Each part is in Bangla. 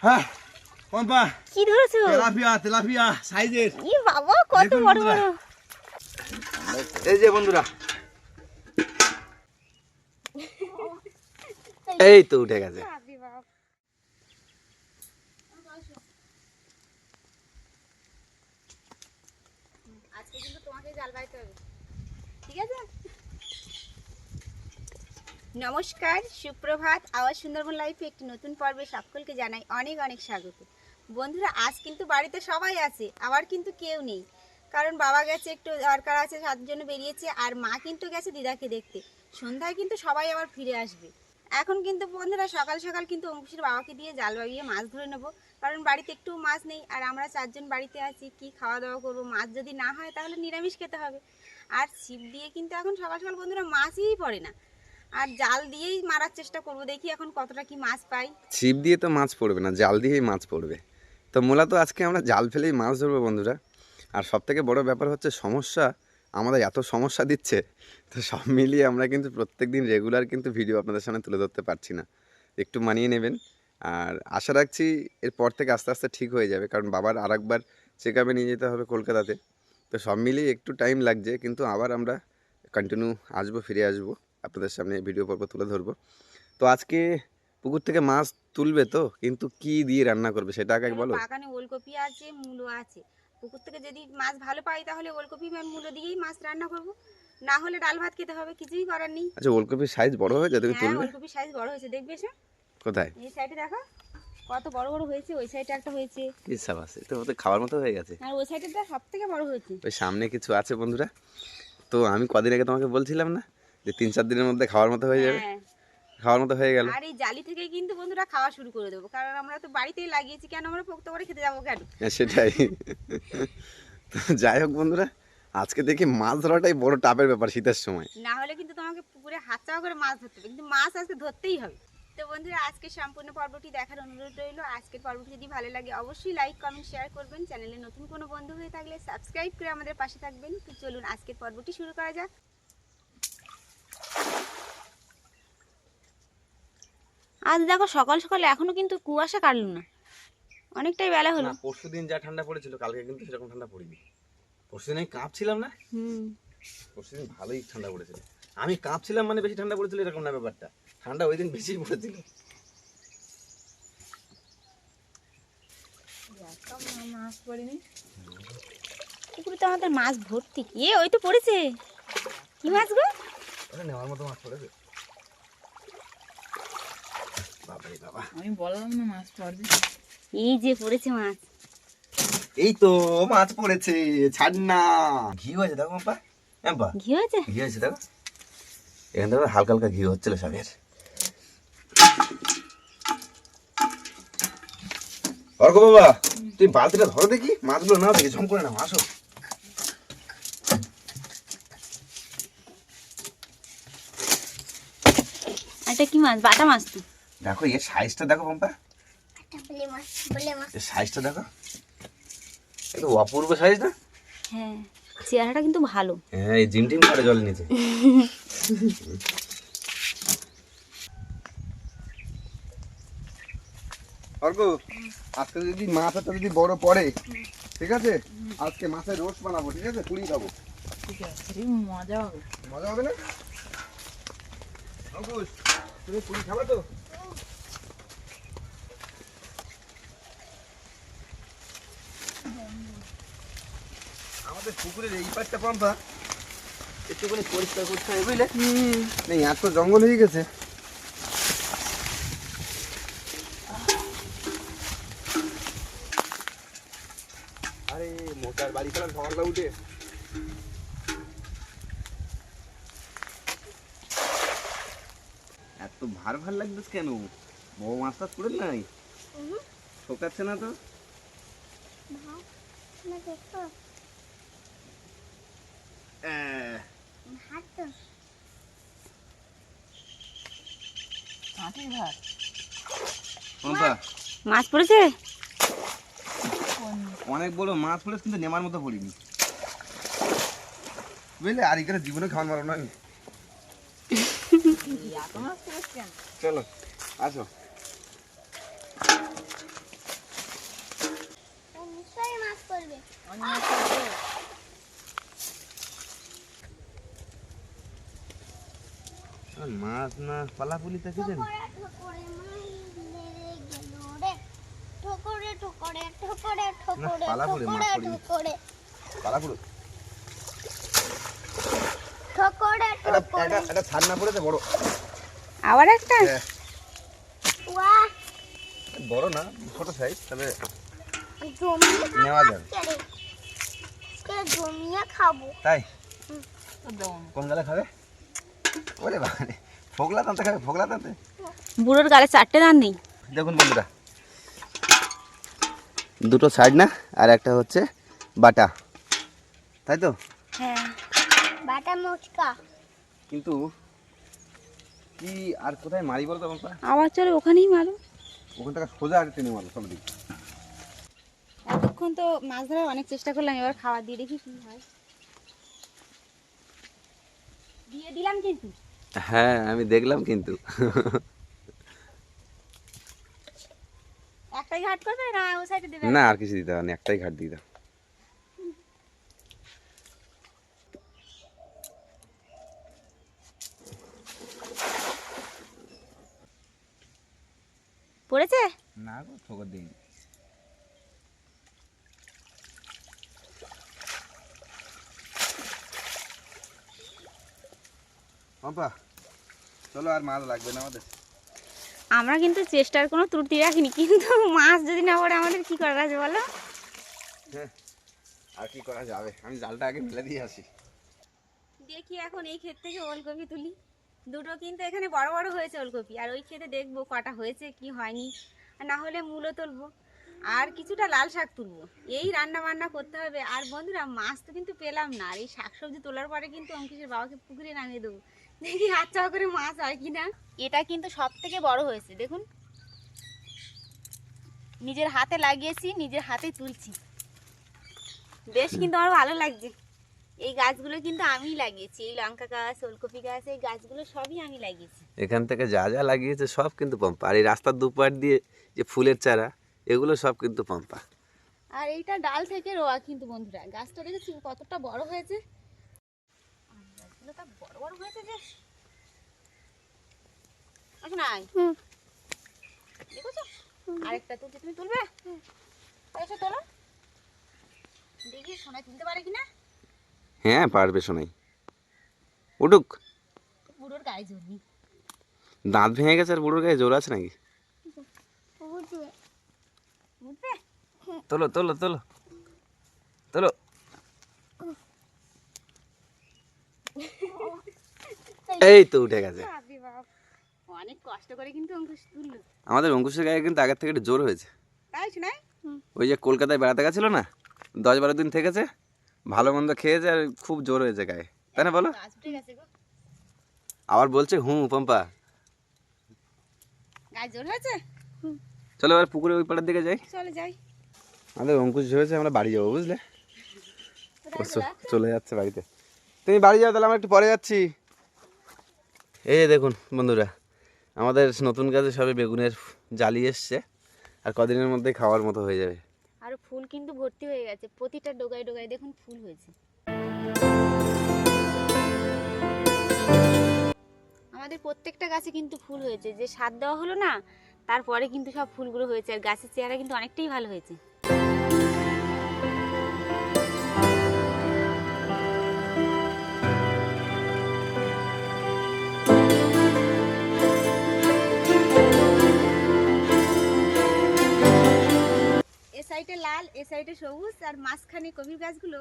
হ্যাঁ পম্পা কি ধরেছো? তেলাপিয়া তেলাপিয়া সাইজের। ই বাবা কত বড়। বড়। এই যে বন্ধুরা। এই তো উঠে গেছে আজকে কিন্তু তোমাকে জাল বাইতে হবে ঠিক আছে নমস্কার, সুপ্রভাত। আওয়াজ সুন্দরবন লাইফে একটি নতুন পর্বে সকলকে জানাই অনেক অনেক স্বাগত। বন্ধুরা, আজ কিন্তু বাড়িতে সবাই আছে, আবার কিন্তু কেউ নেই। কারণ বাবা গেছে, একটু দরকার আছে তার জন্য বেরিয়েছে, আর মা কিন্তু গেছে দিদাকে দেখতে। সন্ধ্যায় কিন্তু সবাই আবার ফিরে আসবে। এখন কিন্তু বন্ধুরা, সকাল সকাল কিন্তু অঙ্কুশের বাবাকে দিয়ে জাল বাবিয়ে মাছ ধরে নেব। কারণ বাড়িতে একটু মাছ নেই, আর আমরা চারজন বাড়িতে আছি, কি খাওয়া দাওয়া করব? মাছ যদি না হয়, তাহলে নিরামিষ খেতে হবে। আর ছিপ দিয়ে কিন্তু এখন সকাল সকাল বন্ধুরা মাছই পড়ে না। আর জাল দিয়েই মারার চেষ্টা করব, দেখি এখন কতটা কি মাছ পাই। ছিপ দিয়ে তো মাছ পড়বে না, জাল দিয়েই মাছ পড়বে। তো মূলত আজকে আমরা জাল ফেলেই মাছ ধরবো বন্ধুরা। আর সব থেকে বড় ব্যাপার হচ্ছে সমস্যা, আমাদের এত সমস্যা দিচ্ছে, তো সব মিলিয়ে আমরা কিন্তু প্রত্যেক দিন রেগুলার কিন্তু ভিডিও আপনাদের সামনে তুলে ধরতে পারছি না। একটু মানিয়ে নেবেন। আর আশা রাখছি এরপর থেকে আস্তে আস্তে ঠিক হয়ে যাবে, কারণ বাবার আর একবার চেক আপে নিয়ে যেতে হবে কলকাতাতে। তো সব মিলিয়ে একটু টাইম লাগছে, কিন্তু আবার আমরা কন্টিনিউ আসব, ফিরে আসব। আপনাদের সামনে ভিডিও পর্ব তুলে ধরবো। তো আজকে পুকুর থেকে মাছ তুলবে তো কিন্তু কি দিয়ে রান্না করবে সেটা আগে বলো। বাগানে ওলকপি আছে মূলো আছে। পুকুর থেকে যদি মাছ ভালো পাই তাহলে ওলকপি আর মূলো দিয়েই মাছ রান্না করব। না হলে ডাল ভাত খেতে হবে কিছুই করার নেই। আচ্ছা ওলকপির সাইজ বড় হয়ে যাবে হ্যাঁ তুলবে? ওলকপির সাইজ বড় হয়েছে দেখবে এসে? কোথায়? এই সাইডে দেখো কত বড় বড় হয়েছে ওই সাইডে একটা হয়েছে। ইসাব আছে তো ওদের খাওয়ার মতো হয়ে গেছে। আর ওই সাইডেটা সব থেকে বড় হয়েছে। ওই সামনে কিছু আছে বন্ধুরা। তো আমি কদিন আগে তোমাকে বলছিলাম না যে তিন চার দিনের মধ্যে খাওয়ার মতো হয়ে যাবে। হ্যাঁ। খাওয়ার মতো হয়ে গেল। আর এই জালি থেকে কিন্তু বন্ধুরা খাওয়া শুরু করে দেবো। কারণ আমরা তো বাড়িতেই লাগিয়েছি কেন আমরা পোক্ত করে খেতে যাব কেন? হ্যাঁ, সেটাই। তো যাই হোক বন্ধুরা আজকে দেখি মাছ ধরাটাই বড় টাপের ব্যাপার শীতের সময়। না হলে কিন্তু তোমাকে পুকুরে হাত চাওয়া করে মাছ ধরতে হবে। কিন্তু মাছ আজকে ধরতেই হবে। তো বন্ধুরা আজকে সম্পূর্ণ পর্বটি দেখার অনুরোধ রইল। আজকের পর্বটি যদি ভালো লাগে অবশ্যই লাইক কমেন্ট শেয়ার করবেন। চ্যানেলে নতুন কোনো বন্ধু হয়ে থাকলে সাবস্ক্রাইব করে আমাদের পাশে থাকবেন। তো চলুন আজকের পর্বটি শুরু করা যাক। আজ দেখো সকাল সকাল এখনও কিন্তু কুয়াশা কাটলো না। অনেকটাই বেলা হলো। না পরশু দিন যা ঠান্ডা পড়েছিল কালকে কিন্তু সেরকম ঠান্ডা পড়েনি। পরশু দিন আমি কাঁপছিলাম না? হুম। পরশু দিন ভালোই ঠান্ডা পড়েছিল। আমি কাঁপছিলাম মানে বেশি ঠান্ডা পড়েছিল এরকম না ব্যাপারটা। ঠান্ডা ওই দিন বেশি পড়েছিল। পুকুরে তো আমাদের মাছ ভর্তি। কি এ ওই তো পড়েছে। কি মাছ গো? নেওয়ার মতো মাছ পড়েছে। বাবারে বাবা। আমি বললাম না মাছ পড়বে এই যে পড়েছে মাছ। এই তো মাছ পড়েছে ছাড় না ঘি হয়েছে দেখো বাবা। হ্যাঁ বা ঘি হয়েছে? ঘি হয়েছে দেখো। এখান থেকে হালকা হালকা ঘি হচ্ছিল সবের। অর্ক বাবা তুই বালতিটা ধরো দেখি। মাছগুলো নাও দেখি ঝম করে নাও আসো। এটা কি মাছ? বাটা মাছ তো। দেখো এর সাইজটা দেখো পম্পা। এর সাইজটা দেখো। এটা অপূর্ব সাইজ না? হ্যাঁ চেহারাটা কিন্তু ভালো। হ্যাঁ এই জিম টিম করে জল নিচে আজকে যদি মাছ একটা যদি বড় পড়ে ঠিক আছে? আজকে মাছের রোস্ট বানাবো ঠিক আছে? পুরি খাব। ঠিক আছে মজা হবে। মজা হবে না? অঙ্কুশ তুমি পুরি খাবে তো? আমাদের পুকুরের এই পাশটা পাম্পা। একটুখানি পরিষ্কার করতে হবে বুঝলে? নেই এত জঙ্গল হয়ে গেছে। আরে মোটার বাড়ি খেলাম সকালটা উঠে। এত ভার ভার লাগতেছে কেন? বউ মাছ টাছ করে নাই? শোকাচ্ছে না তো? ভাত পম্পা, মাছ পড়েছে? অনেক বড় মাছ পড়েছে কিন্তু নেমার মতো পড়িনি। বুঝলে? আর এখানে জীবনে খাওয়ান মারো না আমি। চলো আসো অনেক মাছ পড়বে মাছ না পালাপুলি গেল রে। ঠোকরে ঠোকরে ঠোকরে ঠোকরে ঠোকরে। পড়েনি। ঠোকরে পালাপুরি ঠোকরে এটা ঠোকরে। এটা এটা ছাড়না পড়েছে বড়। আবার একটা? হ্যাঁ, বড় না ছোট সাইজ তবে নেওয়া খাব যাবে। জমিয়ে খাব। তাই? কোন গালে খাবে? ওরে বাবারে। ফোকলা তান্তে খাবে ফোকলা তান্তে বুড়োর গালে চারটে দান নেই। দেখুন বন্ধুরা। দুটো সাইড না আর একটা হচ্ছে বাটা। তাই তো? হ্যাঁ বাটা মুচকা। কিন্তু কি আর কোথায় মারি বলো তো বাবা আবার চলে ওখানেই মারো। ওখান থেকে সোজা আর টেনে মারো সব দিক। এতক্ষণ তো মাছ ধরার অনেক চেষ্টা করলাম এবার খাবার দিয়ে দেখি কি হয়। দিয়ে দিলাম কিন্তু। হ্যাঁ আমি দেখলাম কিন্তু। একটাই ঘাট করবে না ও সাইডে দেবে? না আর কিছু দিতে হবে না একটাই ঘাট দিয়ে দাও। পড়েছে? না গো ঠোকর দিই পাপা চলো আর মাছ লাগবে না আমাদের। আমরা কিন্তু চেষ্টার কোনো ত্রুটি রাখিনি কিন্তু মাছ যদি না পড়ে আমাদের কি করার আছে বলো? আর কি করা যাবে? আমি জালটা আগে ফেলে দিয়ে আসি। দেখি এখন এই ক্ষেত থেকে ওলকপি তুলি। দুটো কিন্তু এখানে বড় বড় হয়েছে ওলকপি আর ওই ক্ষেতে দেখব কটা হয়েছে কি হয়নি। না হলে মূলো তুলবো আর কিছুটা লাল শাক তুলবো। এই রান্না বান্না করতে হবে। আর বন্ধুরা মাছ তো কিন্তু পেলাম না আর এই শাকসবজি তোলার পরে কিন্তু অঙ্কিশের বাবাকে পুকুরে নামিয়ে দেবো। দেখি হাত চাওয়া করে মাছ হয় কি না এটা কিন্তু সব থেকে বড় হয়েছে দেখুন। নিজের হাতে লাগিয়েছি নিজের হাতে তুলছি। বেশ কিন্তু আমার ভালো লাগছে। এই গাছগুলো কিন্তু আমিই লাগিয়েছি এই লঙ্কা গাছ ওলকপি গাছ এই গাছগুলো সবই আমি লাগিয়েছি। এখান থেকে যা যা লাগিয়েছে সব কিন্তু পম্পা। আর এই রাস্তার দুপার দিয়ে যে ফুলের চারা এগুলো সব কিন্তু পম্পা। আর এইটা ডাল থেকে রোয়া কিন্তু বন্ধুরা। গাছটা দেখেছি কতটা বড় হয়েছে। গাছগুলো তা বড় বড় হয়েছে যে? নাই দেখেছ? আরেকটা তুলছি তুমি তুলবে? এসে তোলো। দেখি সোনায় তুলতে পারে কিনা? হ্যাঁ পারবে শোনাই উঠুক। বুড়োর গায়ে জমি দাঁত ভেঙে গেছে আর বুড়োর গায়ে জোর আছে নাকি? তোলো তোলো তোলো। তোলো। এই তো উঠে গেছে। অনেক কষ্ট করে কিন্তু অঙ্কুশ তুললো। আমাদের অঙ্কুশের গায়ে কিন্তু আগের থেকে একটু জোর হয়েছে। তাই শোনাই? ওই যে কলকাতায় বেড়াতে গেছিল না দশ বারো দিন থেকেছে ভালো মন্দ খেয়েছে আর খুব জোর হয়েছে গায়ে। তাই না বলো? আবার বলছে হুঁ পম্পা গাছ জোর হয়েছে? চলো এবার পুকুরে ওই পাড়ার দিকে যাই। চলে যাই। আমাদের অঙ্কুশ হয়েছে আমরা বাড়ি যাব বুঝলে? চলে যাচ্ছে বাড়িতে। তুমি বাড়ি যাও তাহলে আমরা একটু পরে যাচ্ছি। এই দেখুন, বন্ধুরা, আমাদের নতুন গাছে সবে বেগুনের জালি এসছে, আর কদিনের মধ্যে খাওয়ার মতো হয়ে যাবে। আর ফুল কিন্তু ভর্তি হয়ে গেছে, প্রতিটা ডোগায় ডোগায় দেখুন ফুল হয়েছে। আমাদের প্রত্যেকটা গাছে কিন্তু ফুল হয়েছে, যে সার দেওয়া হলো না, তারপরে কিন্তু সব ফুলগুলো হয়েছে, আর গাছের চেহারা কিন্তু অনেকটাই ভালো হয়েছে। সাইডে লাল এ সাইডে সবুজ আর মাঝখানে কবির গাছগুলো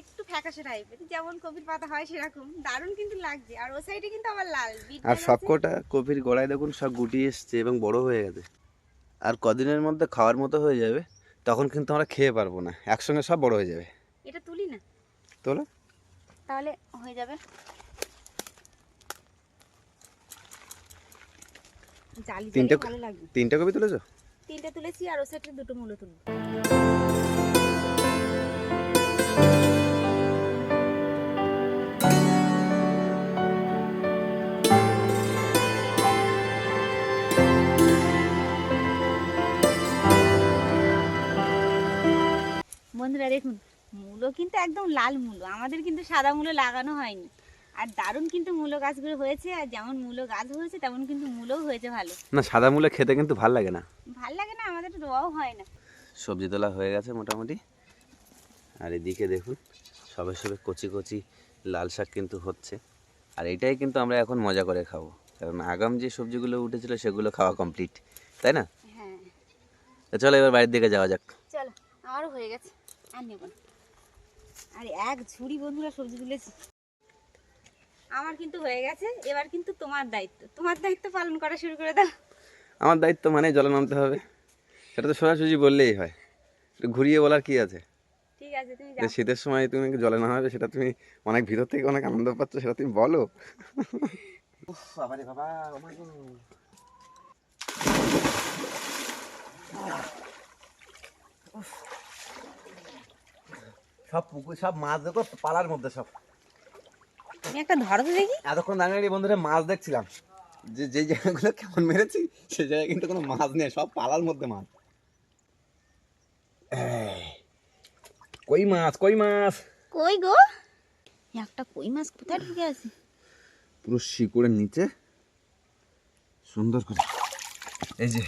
একটু ফ্যাকাশে টাইপের যেমন কবির পাতা হয় সেরকম। দারুণ কিন্তু লাগছে। আর ও সাইডে কিন্তু আবার লাল আর গাছ সব কটা কপির গোড়ায় দেখুন সব গুটি এসছে এবং বড় হয়ে গেছে। আর কদিনের মধ্যে খাওয়ার মতো হয়ে যাবে তখন কিন্তু আমরা খেয়ে পারব না। একসঙ্গে সব বড় হয়ে যাবে। এটা তুলি না? তোলো। তাহলে হয়ে যাবে। তিনটে তিনটে কপি তুলেছো? তিনটে তুলেছি আর ও সাইডে দুটো মূলো তুলবো। বন্ধুরা, দেখুন, মূলো কিন্তু একদম লাল মূলো। আমাদের কিন্তু সাদা মূলো লাগানো হয়নি। আর দারুণ কিন্তু মূলো গাছগুলো হয়েছে আর যেমন মূলো গাছ হয়েছে তেমন কিন্তু মূলোও হয়েছে ভালো। না সাদা মূলা খেতে কিন্তু ভালো লাগে না। ভালো লাগে না আমাদের রোয়াও হয় না। সবজি তোলা হয়ে গেছে মোটামুটি। আর এদিকে দেখুন সবে সবে কচি কচি লাল শাক কিন্তু হচ্ছে। আর এটাই কিন্তু আমরা এখন মজা করে খাব। কারণ আগাম যে সবজিগুলো উঠেছিল সেগুলো খাওয়া কমপ্লিট তাই না? হ্যাঁ। চলো এবার বাড়ির দিকে যাওয়া যাক। চলো আমারও হয়ে গেছে আর নেব আর এক ঝুড়ি বন্ধুরা সবজি তুলেছি। আমার কিন্তু হয়ে গেছে এবার কিন্তু তোমার দায়িত্ব। তোমার দায়িত্ব পালন করা শুরু করে দাও। আমার দায়িত্ব মানে জলে নামতে হবে। সেটা তো সোজাসুজি বললেই হয়। ঘুরিয়ে বলার কি আছে? ঠিক আছে তুমি যে যাও। শীতের সময় তুমি জলে নামাবে সেটা তুমি অনেক ভিতর থেকে অনেক আনন্দ পাচ্ছ সেটা তুমি বলো। বাবা সব পুকুর সব মাছ দেখো পালার মধ্যে সব। তুমি একটা ধরো তো দেখি। এতক্ষণ দাঁড়িয়ে বন্ধুরা মাছ দেখছিলাম। যে যে জায়গাগুলো কেমন মেরেছি সে জায়গায় কিন্তু কোনো মাছ নেই সব পালার মধ্যে মাছ। কই মাছ কই মাছ? কই গো? একটা কই মাছ কোথায় ঢুকে আছে? পুরো শিকড়ের নিচে। সুন্দর করে। এই যে।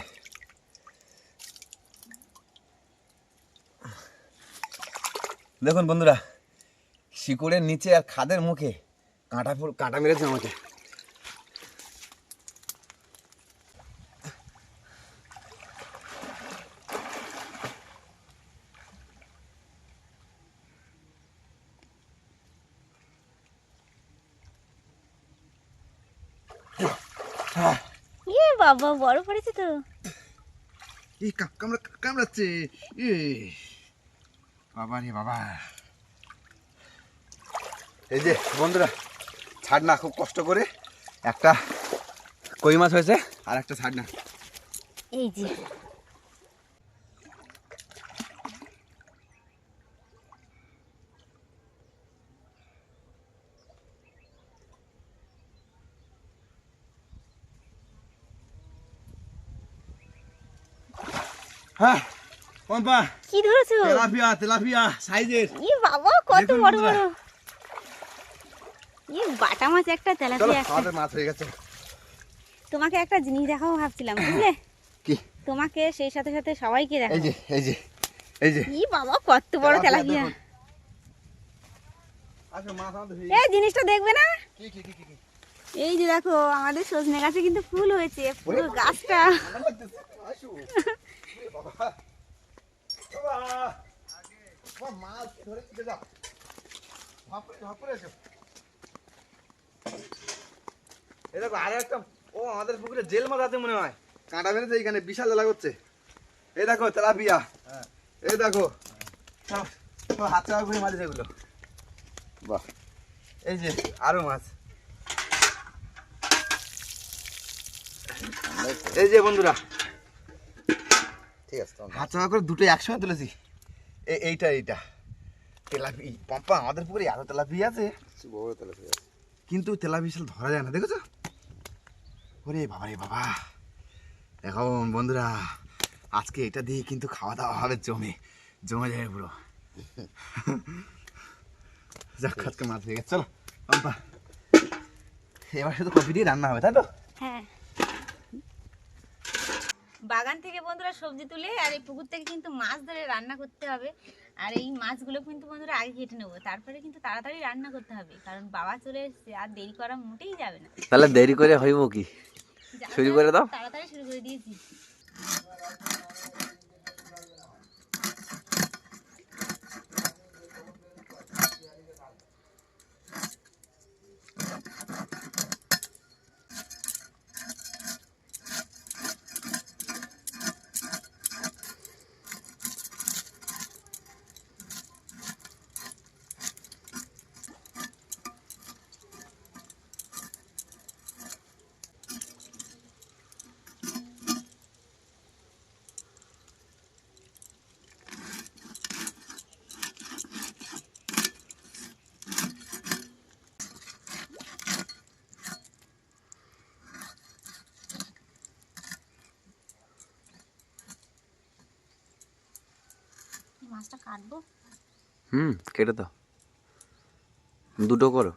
দেখুন বন্ধুরা শিকড়ের নিচে আর খাদের মুখে কাঁটা ফুল কাঁটা মেরেছে আমাকে। ইয়ে বাবা বড় পড়েছে তো। এই কাম- কামড়া কামড়াচ্ছে। এ বাবা রে বাবা। এই যে বন্ধুরা ছাড় না খুব কষ্ট করে। একটা কই মাছ হয়েছে আর একটা ছাড় না। এই যে। হ্যাঁ পম্পা। কি ধরেছো? তেলাপিয়া তেলাপিয়া সাইজের। ইয়ে বাবা কত বড় বড়। ইয়ে বাটা মাছ একটা তেলাপিয়া একটা। মাছ হয়ে গেছে। তোমাকে একটা জিনিস দেখাবো ভাবছিলাম বুঝলে? কি? তোমাকে সেই সাথে সাথে সবাইকে এই দেখাবো। যে এই যে এই যে। ই বাবা কত বড় তেলাপিয়া হয়ে এই জিনিসটা দেখবে না? কি কি কি কি কি? এই যে দেখো আমাদের সজনে গাছে কিন্তু ফুল হয়েছে পুরো গাছটা। মাছ ধরে দিতে দেখো আরও একটা ও আমাদের পুকুরে জেল মাছ মনে হয়। কাঁটা মেরেছে এইখানে বিশাল জ্বালা করছে। এই দেখো তেলাপিয়া। এই দেখো। হাত চাপা করে মাছ এগুলো। বাহ। এই যে আরও মাছ। এই যে বন্ধুরা। ঠিক আছে হাত চাপা করে দুটো একসঙ্গে তুলেছি। এই এইটা এইটা। তেলাপি পম্পা আমাদের পুকুরে এত তেলাপি আছে। বড় তেলাপিয়া কিন্তু তেলাপি ধরা যায় না দেখেছ? ওরে বাবা রে বাবা। দেখো বন্ধুরা আজকে এটা দিয়ে কিন্তু খাওয়া দাওয়া হবে জমে জমে যাবে পুরো। যাক আজকে মাছ হয়ে গেছে চলো পম্পা। এবার শুধু কফি দিয়ে রান্না হবে তাই তো? হ্যাঁ। বাগান থেকে বন্ধুরা সবজি তুলে আর এই পুকুর থেকে কিন্তু মাছ ধরে রান্না করতে হবে। আর এই মাছগুলো কিন্তু বন্ধুরা আগে কেটে নেব তারপরে কিন্তু তাড়াতাড়ি রান্না করতে হবে। কারণ বাবা চলে এসছে আর দেরি করা মোটেই যাবে না। তাহলে দেরি করে হইব কি? শুরু করে দাও। তাড়াতাড়ি শুরু করে দিয়েছি মাছটা কাটবো। হুম কেটে দাও। দুটো করো।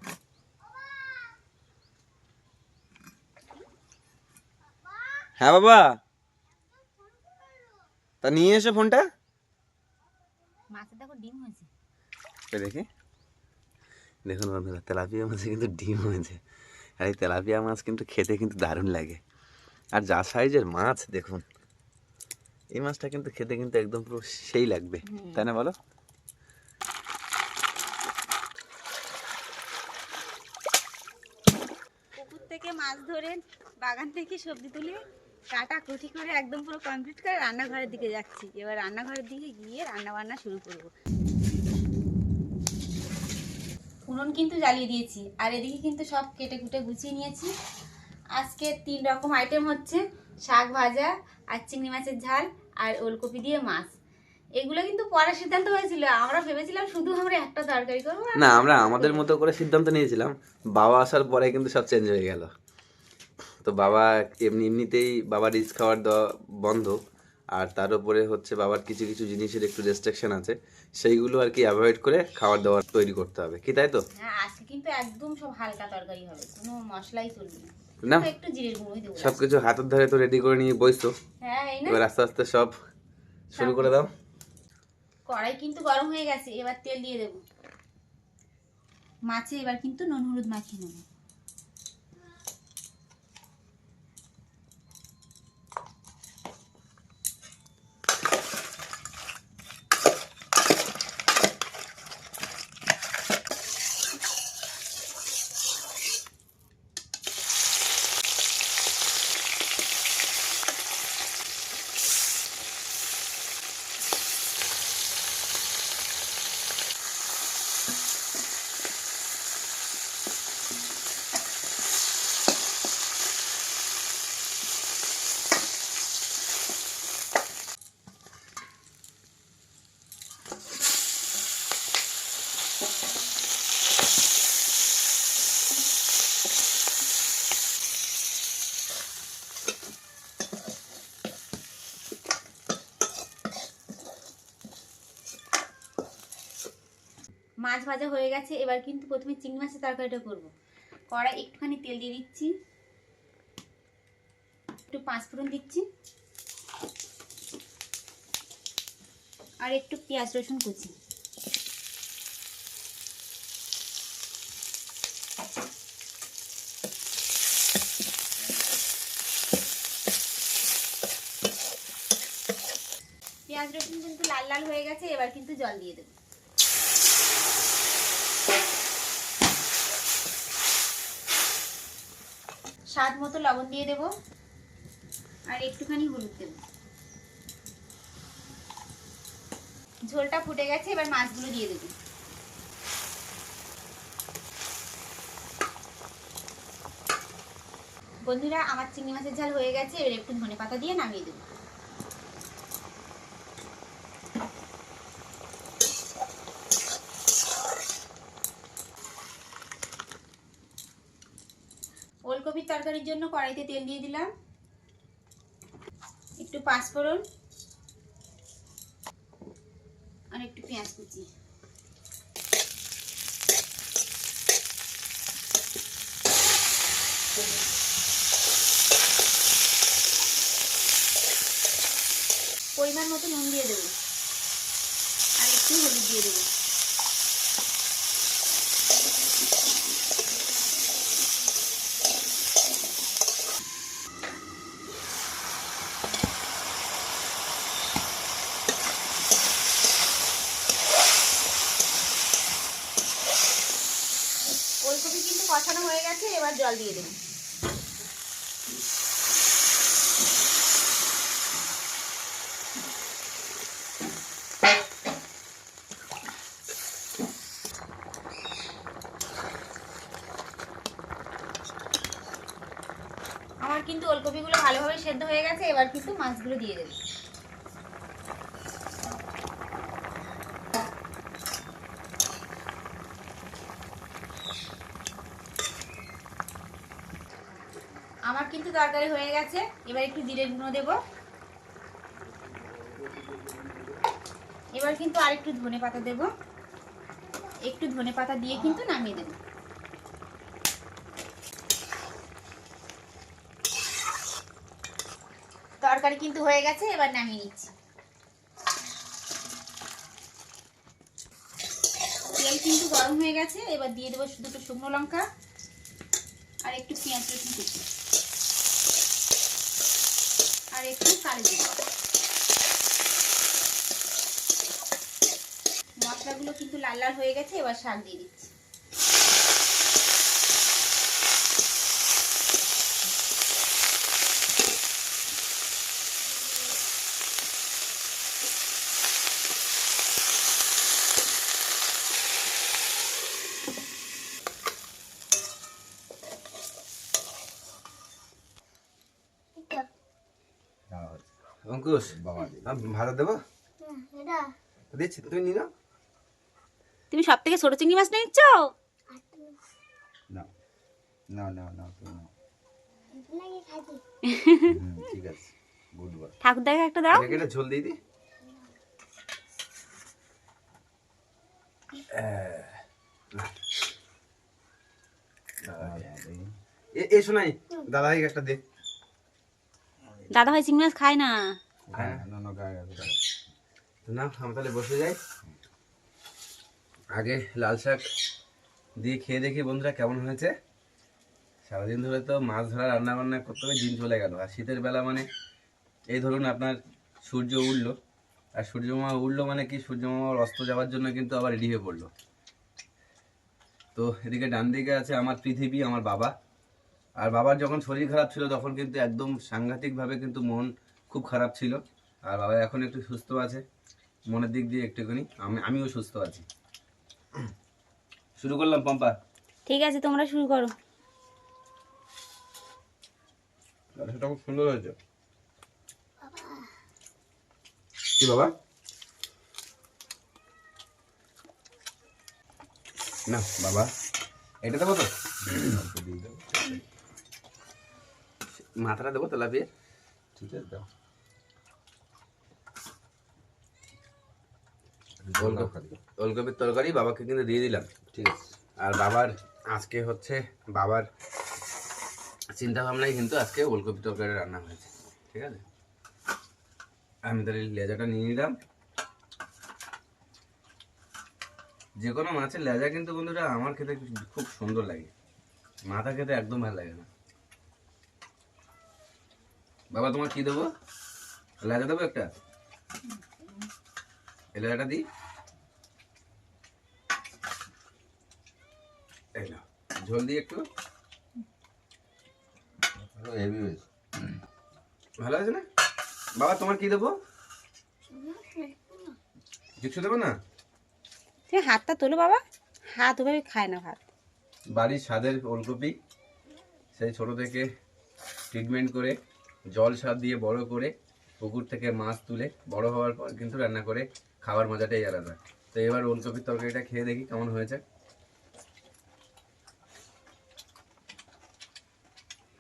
হ্যাঁ বাবা। তা নিয়ে এসো ফোনটা। মাছের দেখো ডিম হয়েছে। দেখি। দেখুন বন্ধুরা তেলাপিয়া মাছে কিন্তু ডিম হয়েছে। আর এই তেলাপিয়া মাছ কিন্তু খেতে কিন্তু দারুণ লাগে। আর যা সাইজের মাছ দেখুন। এই মাছটা কিন্তু খেতে কিন্তু একদম পুরো সেই লাগবে। তাই না বলো? পুকুর থেকে মাছ ধরে বাগান থেকে সবজি তুলে কাটা কুটি করে একদম পুরো কমপ্লিট করে রান্নাঘরের দিকে যাচ্ছি। এবার রান্নাঘরের দিকে গিয়ে রান্না বান্না শুরু করব। উনুন কিন্তু জ্বালিয়ে দিয়েছি আর এদিকে কিন্তু সব কেটে কুটে গুছিয়ে নিয়েছি। আজকে তিন রকম আইটেম হচ্ছে শাক ভাজা আর চিংড়ি মাছের ঝাল আর ওলকপি দিয়ে মাছ। এগুলো কিন্তু পড়ার সিদ্ধান্ত হয়েছিল। আমরা ভেবেছিলাম শুধু আমরা একটা তরকারি করব না আমরা আমাদের মতো করে সিদ্ধান্ত নিয়েছিলাম। বাবা আসার পরে কিন্তু সব চেঞ্জ হয়ে গেল। তো বাবা এমনি এমনিতেই বাবা রিচ খাওয়ার দেওয়া বন্ধ। আর তার উপরে হচ্ছে বাবার কিছু কিছু জিনিসের একটু রেস্ট্রিকশন আছে। সেইগুলো আর কি অ্যাভয়েড করে খাবার দাবার তৈরি করতে হবে। কি তাই তো? হ্যাঁ আজকে কিন্তু একদম সব হালকা তরকারি হবে। কোনো মশলাই চলবে না। না? একটু জিরের গুঁড়োই দেবো সব হাতের ধরে তো রেডি করে নিয়ে বইছো। হ্যাঁ এই না? এবার আস্তে আস্তে সব শুরু করে দাও। কড়াই কিন্তু গরম হয়ে গেছে এবার তেল দিয়ে দেবো। মাছে এবার কিন্তু নুন হলুদ মাখিয়ে নেব মাছ ভাজা হয়ে গেছে, এবার কিন্তু প্রথমে চিংড়ি মাছের তরকারিটা করব। কড়াই একটুখানি তেল দিয়ে দিচ্ছি। একটু পাঁচ ফোড়ন দিচ্ছি। আর একটু পেঁয়াজ রসুন কুচি। পেঁয়াজ রসুন কিন্তু লাল লাল হয়ে গেছে, এবার কিন্তু জল দিয়ে দেবো। স্বাদ মতো লবণ দিয়ে দেব। আর একটুখানি হলুদ দেব। ঝোলটা ফুটে গেছে, এবার মাছগুলো দিয়ে দেবো। বন্ধুরা, আমার চিংড়ি মাছের ঝাল হয়ে গেছে, এবার একটু ধনে পাতা দিয়ে নামিয়ে দেবো। ওলকপির তরকারির জন্য কড়াইতে তেল দিয়ে দিলাম। একটু পাঁচফোড়ন আর একটু পেঁয়াজ কুচি পরিমাণ মতো নুন দিয়ে দেবো আর একটু হলুদ দিয়ে দেবো ওলকপি কিন্তু কষানো হয়ে গেছে, এবার জল দিয়ে দেবো। আমার কিন্তু ওলকপিগুলো ভালোভাবে সেদ্ধ হয়ে গেছে, এবার কিন্তু মাছগুলো দিয়ে দেবো আমার কিন্তু তরকারি হয়ে গেছে। এবার একটু জিরে গুঁড়ো দেব। এবার কিন্তু আরেকটু ধনে পাতা দেব। একটু ধনে পাতা দিয়ে কিন্তু নামিয়ে দেবো। তরকারি কিন্তু হয়ে গেছে, এবার নামিয়ে নিচ্ছি। তেল কিন্তু গরম হয়ে গেছে, এবার দিয়ে দেবো দুটো শুকনো লঙ্কা আর একটু পেঁয়াজ রসুন কুচি। আর একটু কালি জিরা মশলাগুলো কিন্তু লাল লাল হয়ে গেছে এবার শাক দিয়ে দিচ্ছি। অঙ্কুশ আম, দেবো? দিচ্ছি তুই নি না তুমি সব থেকে ছোট চিংড়ি মাছ নিচ্ছ? না না না না তুমি না নাকি খাবি হুম, ঠিক আছে বুধবার। ঠাকুরদাকে একটা দাও। এটাকে ঝোল দিয়ে দি। এ- এ শোনাই দাদাই একটা দে। দাদা ভাই চিংড়ি মাছ খায় না। না না গায়ে না আমি তাহলে বসে যাই। আগে লাল শাক দিয়ে খেয়ে দেখি বন্ধুরা কেমন হয়েছে। সারাদিন ধরে তো মাছ ধরা রান্না বান্না করতে হবে দিন চলে গেল। আর শীতের বেলা মানে এই ধরুন আপনার সূর্য উঠল। আর সূর্য মামা উঠল মানে কি সূর্য মামার অস্ত যাওয়ার জন্য কিন্তু আবার রেডি হয়ে পড়ল। তো এদিকে ডান দিকে আছে আমার পৃথিবী আমার বাবা। আর বাবার যখন শরীর খারাপ ছিল তখন কিন্তু একদম সাংঘাতিকভাবে কিন্তু মন খুব খারাপ ছিল। আর বাবা এখন একটু সুস্থ আছে। মনের দিক দিয়ে একটুখানি আমি আমিও সুস্থ আছি। শুরু করলাম পম্পা। ঠিক আছে তোমরা শুরু করো। সেটা খুব সুন্দর হয়েছে। কি বাবা? না বাবা। এটা দেবো তো? মাথাটা দেবো তেলাপিয়া ঠিক আছে দাও। ওলকপির তরকারি বাবাকে কিন্তু দিয়ে দিলাম। ঠিক আছে। আর বাবার আজকে হচ্ছে বাবার চিন্তা ভাবনায় কিন্তু আজকে ওলকপি তরকারি রান্না হয়েছে। ঠিক আছে? আমি তাহলে লেজাটা নিয়ে নিলাম। যে কোনো মাছের লেজা কিন্তু বন্ধুরা আমার খেতে খুব সুন্দর লাগে। মাথা খেতে একদম ভালো লাগে না। বাবা তোমার কি দেবো? লেজা দেবো একটা? এই লেজাটা দিই এই নাও ঝোল দিই একটু। হেভি হয়েছে। ভালো আছে না? বাবা তোমার কি দেবো? কিছু দেবো না? তুমি হাতটা তোলো বাবা। হাত ওভাবে খায় না ভাত। বাড়ির স্বাদের ওলকপি সেই ছোট থেকে ট্রিটমেন্ট করে জল সার দিয়ে বড় করে পুকুর থেকে মাছ তুলে বড় হওয়ার পর কিন্তু রান্না করে খাওয়ার মজাটাই আলাদা। তো এবার ওলকপির তরকারিটা খেয়ে দেখি কেমন হয়েছে।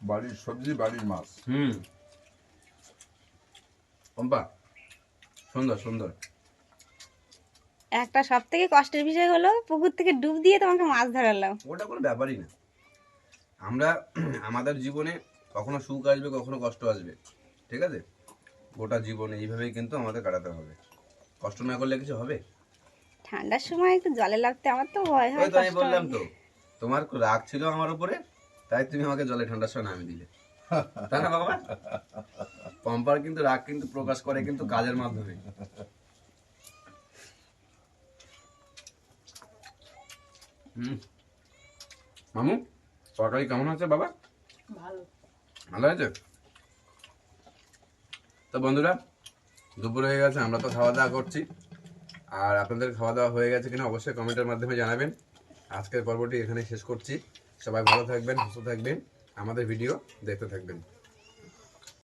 বাড়ির সবজি বাড়ির মাছ। হুম। পম্পা সুন্দর সুন্দর। একটা সব থেকে কষ্টের বিষয় হলো পুকুর থেকে ডুব দিয়ে তোমাকে মাছ ধরালাম। ওটা কোনো ব্যাপারই না। আমরা আমাদের জীবনে কখনো সুখ আসবে কখনো কষ্ট আসবে। ঠিক আছে? গোটা জীবন এইভাবেই কিন্তু আমাদের কাটাতে হবে। কষ্ট না করলে কিছু হবে? ঠান্ডার সময় একটু জলে লাগতে আমার তো ভয় হয় ওই তো আমি বললাম তো তোমার রাগ ছিল আমার উপরে তাই তুমি আমাকে জলে ঠান্ডার সময় নামিয়ে দিলে। তাই না বাবা পম্পার কিন্তু রাগ কিন্তু প্রকাশ করে কিন্তু কাজের মাধ্যমে। হুম। মামু তরকারি কেমন আছে বাবা? ভালো। ভালো আছে তো বন্ধুরা দুপুর হয়ে গেছে, আমরা তো খাওয়া দাওয়া করছি। আর আপনাদের খাওয়া দাওয়া হয়ে গেছে কিনা অবশ্যই কমেন্টের মাধ্যমে জানাবেন। আজকের পর্বটি এখানে শেষ করছি। সবাই ভালো থাকবেন, সুস্থ থাকবেন। আমাদের ভিডিও দেখতে থাকবেন।